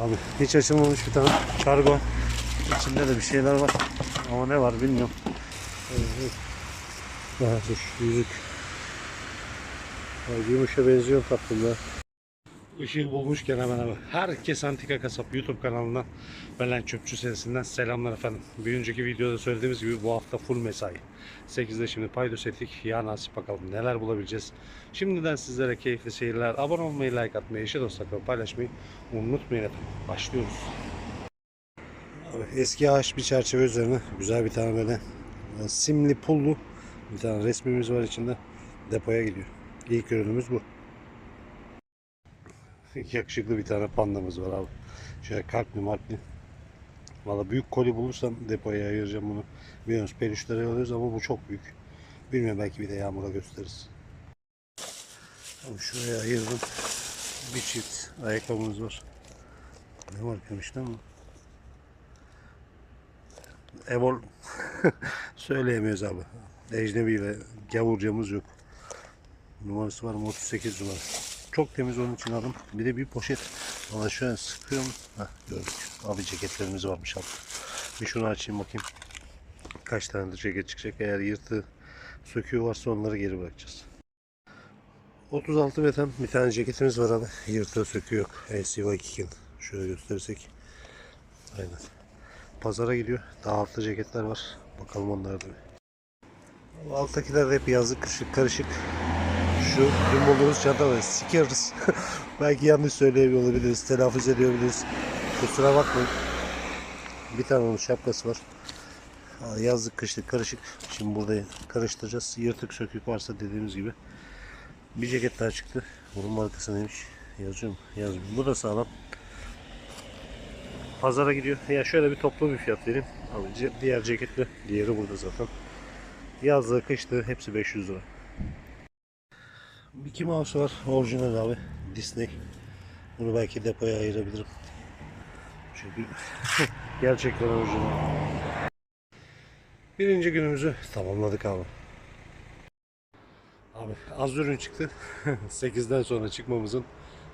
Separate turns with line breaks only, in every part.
Abi hiç açılmamış bir tane kargo. İçinde de bir şeyler var. Ama ne var bilmiyorum. Daha dur yüzük. Gümüşe benziyor tatlım ya. Işığı bulmuşken hemen hemen. Herkes Antika Kasap YouTube kanalından Belen Çöpçü serisinden selamlar efendim. Bir önceki videoda söylediğimiz gibi bu hafta full mesai. 8'de şimdi paydos ettik. Ya nasip bakalım neler bulabileceğiz. Şimdiden sizlere keyifli seyirler. Abone olmayı, like atmayı, eşe dostlarla paylaşmayı unutmayın efendim. Başlıyoruz. Eski ağaç bir çerçeve üzerine güzel bir tane böyle e, simli pullu bir tane resmimiz var içinde. Depoya gidiyor. İlk ürünümüz bu. Yakışıklı bir tane pandamız var abi. Şöyle kalpli marpli. Valla büyük koli bulursam depoya ayıracağım bunu. Biliyorsunuz peluşları alıyoruz ama bu çok büyük. Bilmiyorum belki bir de yağmura gösteririz. Abi şuraya ayırdım. Bir çift ayakkabımız var. Ne markaymış lan bu? Evol söyleyemiyoruz abi. Ecnebiyle gavurcamız yok. Numarası var mı? 38 numara. Çok temiz onun için aldım. Bir de bir poşet. Valla şöyle sıkıyorum. Heh, gördük. Abi ceketlerimiz varmış abi. Bir şunu açayım bakayım. Kaç tane de ceket çıkacak. Eğer yırtı söküğü varsa onları geri bırakacağız. 36 beten bir tane ceketimiz var abi. Yırtığı söküğü yok. LCY 2 Şöyle gösterirsek. Aynen. Pazara gidiyor. Daha altı ceketler var. Bakalım onlar da bir. Alttakiler hep yazlık kışık karışık. Şu dün bulduğumuz çanta var. Sikeriz. Belki yanlış söyleyemiyor olabiliriz. Telaffuz edebiliriz. Kusura bakmayın. Bir tane onun şapkası var. Yazlık kışlık karışık. Şimdi burada karıştıracağız. Yırtık sökük varsa dediğimiz gibi. Bir ceket daha çıktı. Bunun markası neymiş? Yazıyor mu? Yazmıyor. Bu da sağlam. Pazara gidiyor. Ya şöyle bir toplu bir fiyat vereyim. Ce- diğer ceketli. Diğeri burada zaten. Yazlığı kışlığı hepsi 500 lira. Mickey Mouse var. Orijinal abi. Disney. Bunu belki depoya ayırabilirim. Çünkü gerçekten orijinal. Birinci günümüzü tamamladık abi. Abi az ürün çıktı. 8'den sonra çıkmamızın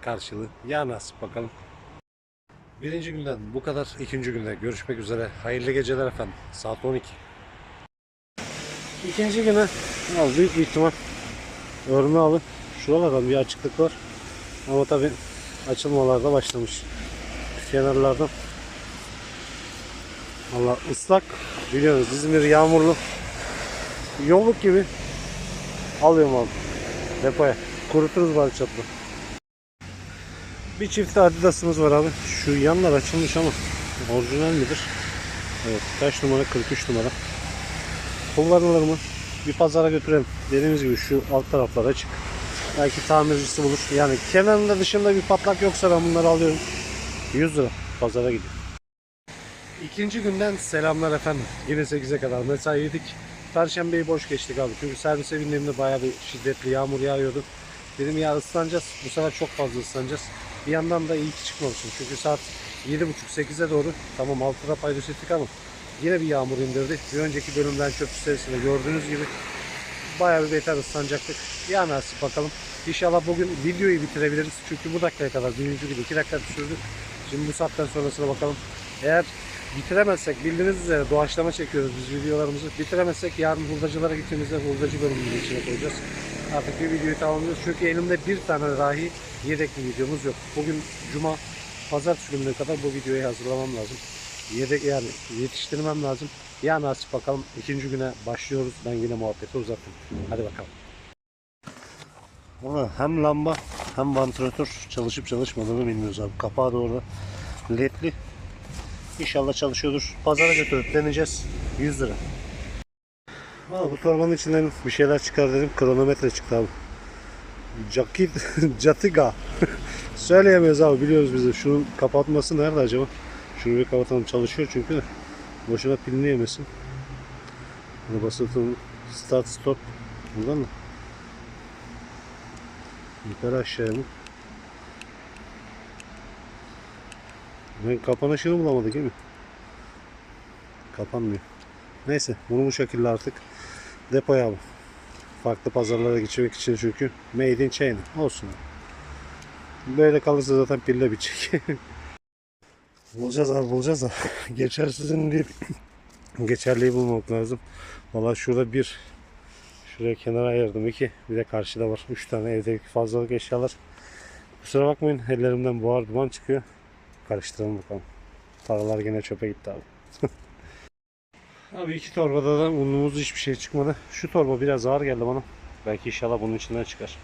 karşılığı. Ya nasip bakalım. Birinci günden bu kadar. İkinci günde görüşmek üzere. Hayırlı geceler efendim. Saat 12. İkinci güne al büyük bir ihtimal örme alın. Şuralardan bir açıklık var. Ama tabi açılmalar da başlamış. Kenarlardan. Allah ıslak biliyorsunuz İzmir yağmurlu. Yolluk gibi alıyorum abi. Depoya. Kuruturuz bari çatlı. Bir çift Adidas'ımız var abi. Şu yanlar açılmış ama orijinal midir? Evet. Kaç numara? 43 numara. Kullanılır mı? Bir pazara götürelim. Dediğimiz gibi şu alt taraflar açık. Belki tamircisi bulur. Yani kenarında dışında bir patlak yoksa ben bunları alıyorum. 100 lira. Pazara gidiyor. İkinci günden selamlar efendim. Yine 8'e kadar mesai yedik. Perşembeyi boş geçtik abi. Çünkü servise bindiğimde bayağı bir şiddetli yağmur yağıyordu. Dedim ya ıslanacağız. Bu sefer çok fazla ıslanacağız. Bir yandan da iyi ki çıkmamışım. Çünkü saat 7.30-8'e doğru tamam 6 lira paydos ettik ama yine bir yağmur indirdi. Bir önceki bölümden çöpçü serisinde gördüğünüz gibi bayağı bir beter ıslanacaktık. Ya nasip bakalım. İnşallah bugün videoyu bitirebiliriz. Çünkü bu dakikaya kadar birinci gibi 2 dakika sürdü. Şimdi bu saatten sonrasına bakalım. Eğer bitiremezsek bildiğiniz üzere doğaçlama çekiyoruz biz videolarımızı. Bitiremezsek yarın hurdacılara gittiğimizde hurdacı bölümünün içine koyacağız. Artık bir videoyu tamamlıyoruz. Çünkü elimde bir tane dahi yedek bir videomuz yok. Bugün cuma pazar gününe kadar bu videoyu hazırlamam lazım. Yedek yani yetiştirmem lazım. Ya nasip bakalım ikinci güne başlıyoruz. Ben yine muhabbeti uzattım. Hadi bakalım. Ama hem lamba hem vantilatör çalışıp çalışmadığını bilmiyoruz abi. Kapağı orada. Ledli. İnşallah çalışıyordur. Pazara götürüp deneyeceğiz. 100 lira. Aa, bu torbanın içinden bir şeyler çıkar dedim. Kronometre çıktı abi. Jakit, Jatiga. Söyleyemiyoruz abi biliyoruz bizi. Şunun kapatması nerede acaba? Şunu bir kapatalım çalışıyor çünkü de. Boşuna pilini yemesin. Bunu basılı start stop. Buradan mı? Yukarı aşağıya mı? Ben kapanışını bulamadık değil mi? Kapanmıyor. Neyse bunu bu şekilde artık depoya al. Farklı pazarlara geçmek için çünkü made in China olsun. Böyle kalırsa zaten pille bitecek. Bulacağız abi bulacağız da. Geçersizin deyip geçerliyi bulmak lazım. Valla şurada bir şuraya kenara ayırdım iki. Bir de karşıda var. Üç tane evdeki fazlalık eşyalar. Kusura bakmayın ellerimden buhar duman çıkıyor. Karıştıralım bakalım. Taralar gene çöpe gitti abi. abi iki torbada da unumuz hiçbir şey çıkmadı. Şu torba biraz ağır geldi bana. Belki inşallah bunun içinden çıkar.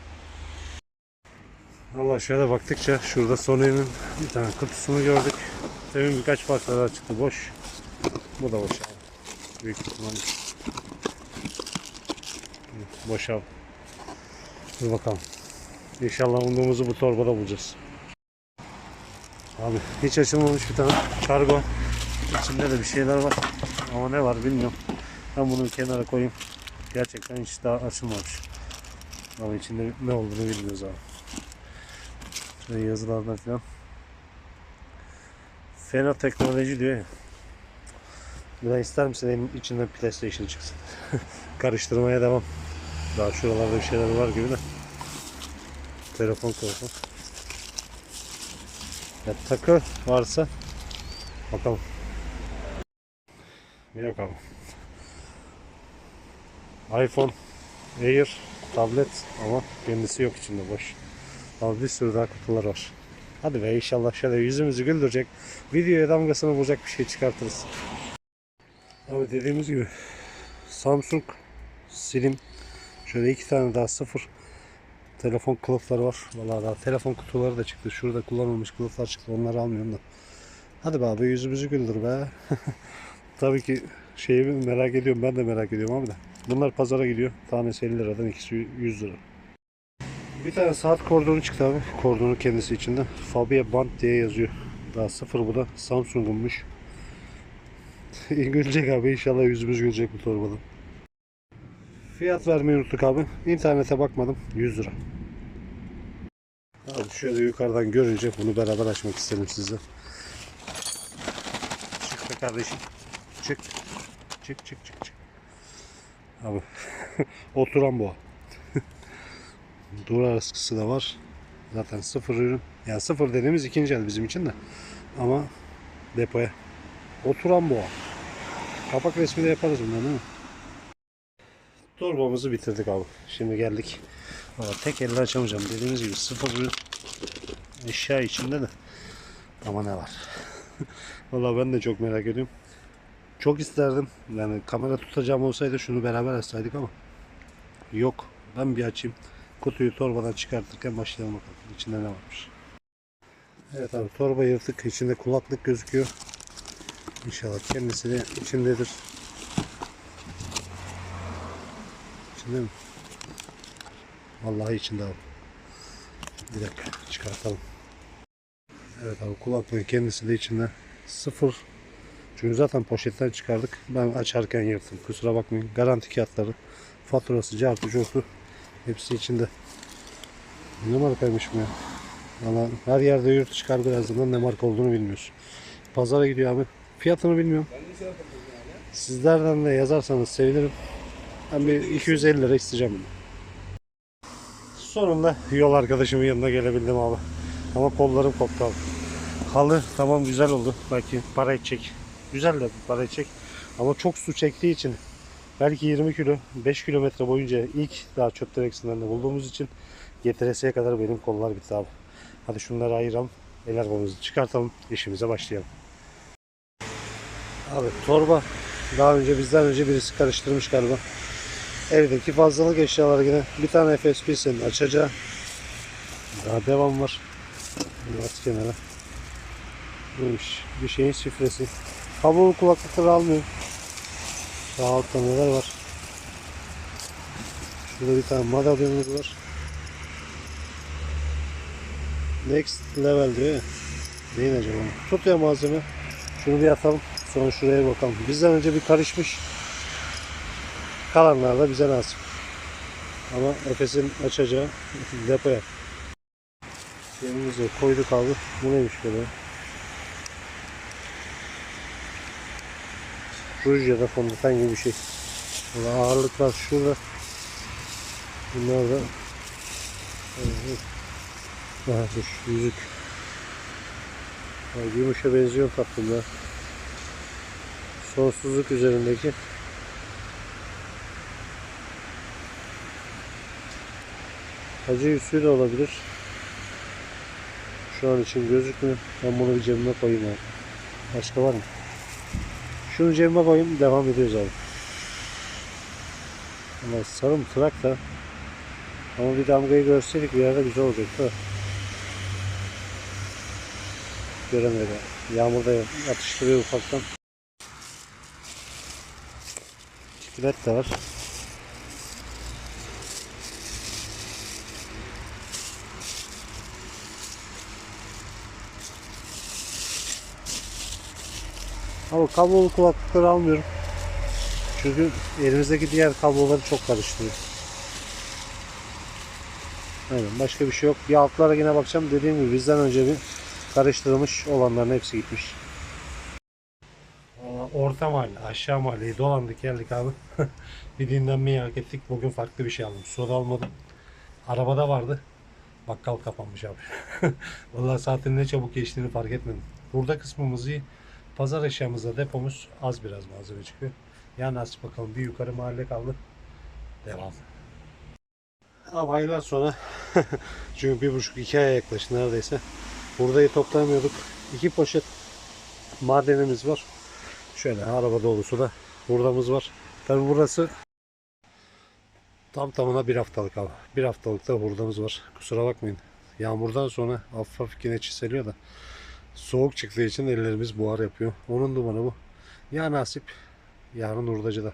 Allah şöyle baktıkça şurada Sony'nin bir tane kutusunu gördük. Demin birkaç parça daha çıktı boş. Bu da boş abi. Büyük ihtimalle. Boş abi. Dur bakalım. İnşallah umduğumuzu bu torbada bulacağız. Abi hiç açılmamış bir tane kargo. İçinde de bir şeyler var. Ama ne var bilmiyorum. Ben bunu kenara koyayım. Gerçekten hiç daha açılmamış. Ama içinde ne olduğunu bilmiyoruz abi. Şöyle yazılardan falan. Fena teknoloji diyor ya. Daha ister misin elin içinden PlayStation çıksın? Karıştırmaya devam. Daha şuralarda bir şeyler var gibi de. Telefon telefon. Ya takı varsa bakalım. Yok abi. iPhone, Air, tablet ama kendisi yok içinde boş. Ama bir sürü daha kutular var. Hadi be inşallah şöyle yüzümüzü güldürecek, videoya damgasını vuracak bir şey çıkartırız. Abi dediğimiz gibi Samsung Slim şöyle iki tane daha sıfır telefon kılıfları var. Vallahi daha telefon kutuları da çıktı. Şurada kullanılmış kılıflar çıktı. Onları almıyorum da. Hadi be abi yüzümüzü güldür be. Tabii ki şeyi merak ediyorum. Ben de merak ediyorum abi de. Bunlar pazara gidiyor. Tanesi 50 liradan ikisi 100 lira. Bir tane saat kordonu çıktı abi. Kordonu kendisi içinde. Fabia Band diye yazıyor. Daha sıfır bu da. Samsung'unmuş. gülecek abi. İnşallah yüzümüz gülecek bu torbada. Fiyat vermeyi unuttuk abi. İnternete bakmadım. 100 lira. Abi şöyle yukarıdan görünce bunu beraber açmak istedim size. Çık be kardeşim. Çık. Çık çık çık çık. Abi oturan boğa. Duvar askısı da var. Zaten sıfır ürün. Yani sıfır dediğimiz ikinci el bizim için de. Ama depoya. Oturan boğa. Kapak resmi de yaparız bundan değil mi? Torbamızı bitirdik abi. Şimdi geldik. Valla tek elle açamayacağım. Dediğimiz gibi sıfır ürün eşya içinde de. Ama ne var? Valla ben de çok merak ediyorum. Çok isterdim. Yani kamera tutacağım olsaydı şunu beraber açsaydık ama yok. Ben bir açayım. Kutuyu torbadan çıkartırken başlayalım bakalım. İçinde ne varmış. Evet abi torba yırtık. İçinde kulaklık gözüküyor. İnşallah kendisi de içindedir. İçinde mi? Vallahi içinde abi. Bir dakika çıkartalım. Evet abi kulaklığın kendisi de içinde. Sıfır. Çünkü zaten poşetten çıkardık. Ben açarken yırttım. Kusura bakmayın. Garanti kağıtları, faturası, cartı, curtu hepsi içinde. Ne markaymış bu ya? Valla her yerde yurt dışı kargo ne marka olduğunu bilmiyorsun. Pazara gidiyor abi. Fiyatını bilmiyorum. Sizlerden de yazarsanız sevinirim. Ben bir 250 lira isteyeceğim. Sonunda yol arkadaşımın yanına gelebildim abi. Ama kollarım koptu abi. Halı tamam güzel oldu. Belki para edecek. Güzel de para edecek. Ama çok su çektiği için belki 20 kilo 5 kilometre boyunca ilk daha çöp direksiyonlarını bulduğumuz için GTRS'ye kadar benim kollar bitti abi. Hadi şunları ayıralım. El arabamızı çıkartalım. işimize başlayalım. Abi torba daha önce bizden önce birisi karıştırmış galiba. Evdeki fazlalık eşyaları yine bir tane FSP senin açacağı. Daha devam var. Bunu at kenara. Neymiş? Bir şeyin şifresi. Kablolu kulaklıkları almıyor. Sağ altta neler var? Şurada bir tane madalyonumuz var. Next level diyor ya. Neyin acaba? Tut ya malzeme. Şunu bir atalım. Sonra şuraya bakalım. Bizden önce bir karışmış. Kalanlar da bize nasip. Ama Efes'in açacağı depoya. Yerimize koyduk abi. Bu neymiş böyle? Ruj ya da fondöten gibi bir şey. Burada ağırlıklar şurada. Bunlar da Evet. Aha, dur, yüzük. Ya, Gümüşe benziyor tatlım ya. Sonsuzluk üzerindeki. Hacı yüzüğü de olabilir. Şu an için gözükmüyor. Ben bunu bir cebime koyayım abi. Başka var mı? Şunu cebime koyayım. Devam ediyoruz abi. Ama sarım tırak da ama bir damgayı görseydik bir yerde güzel olacaktı. Göremedim. Yağmurda atıştırıyor ufaktan. Çikolat de var. Ama kablolu kulaklıkları almıyorum. Çünkü elimizdeki diğer kabloları çok karıştırıyor. Aynen başka bir şey yok. Bir altlara yine bakacağım. Dediğim gibi bizden önce bir karıştırılmış olanların hepsi gitmiş. Orta mahalle, aşağı mahalleyi dolandık geldik abi. bir dinlenmeyi hak ettik. Bugün farklı bir şey aldım. Soda almadım. Arabada vardı. Bakkal kapanmış abi. Vallahi saatin ne çabuk geçtiğini fark etmedim. Burada kısmımız iyi. Pazar eşyamızda depomuz az biraz malzeme çıkıyor. Ya nasip bakalım bir yukarı mahalle kaldı. Devam. Aylar sonra çünkü bir buçuk iki aya yaklaştı neredeyse. Buradayı toplayamıyorduk. İki poşet madenimiz var. Şöyle araba dolusu da hurdamız var. Tabi burası tam tamına bir haftalık abi. Bir haftalıkta hurdamız var. Kusura bakmayın. Yağmurdan sonra hafif hafif yine çiseliyor da soğuk çıktığı için ellerimiz buhar yapıyor. Onun dumanı bu. Ya nasip yarın hurdacıda.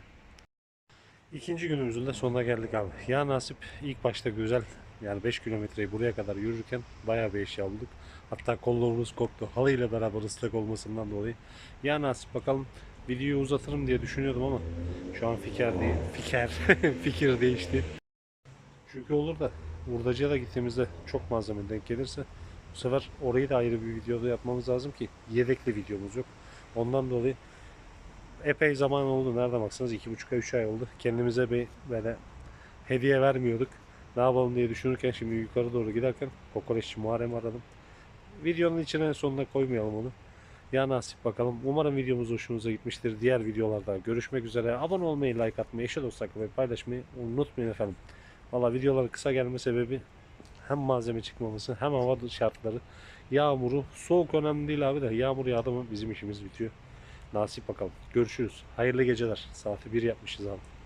İkinci günümüzün de sonuna geldik abi. Ya nasip ilk başta güzel. Yani 5 kilometreyi buraya kadar yürürken bayağı bir eşya bulduk. Hatta kollarımız koktu. Halı ile beraber ıslak olmasından dolayı. Ya nasip bakalım videoyu uzatırım diye düşünüyordum ama şu an fikir değil. Fikir, fikir değişti. Çünkü olur da hurdacıya da gittiğimizde çok malzeme denk gelirse bu sefer orayı da ayrı bir videoda yapmamız lazım ki yedekli videomuz yok. Ondan dolayı epey zaman oldu. Nereden baksanız 2,5 ay 3 ay oldu. Kendimize bir böyle hediye vermiyorduk. Ne yapalım diye düşünürken şimdi yukarı doğru giderken kokoreççi Muharrem aradım. Videonun içine sonuna koymayalım onu. Ya nasip bakalım. Umarım videomuz hoşunuza gitmiştir. Diğer videolarda görüşmek üzere. Abone olmayı, like atmayı, eşe dost ve paylaşmayı unutmayın efendim. Valla videoların kısa gelme sebebi hem malzeme çıkmaması hem hava şartları. Yağmuru, soğuk önemli değil abi de yağmur yağdı mı bizim işimiz bitiyor. Nasip bakalım. Görüşürüz. Hayırlı geceler. Saati 1 yapmışız abi.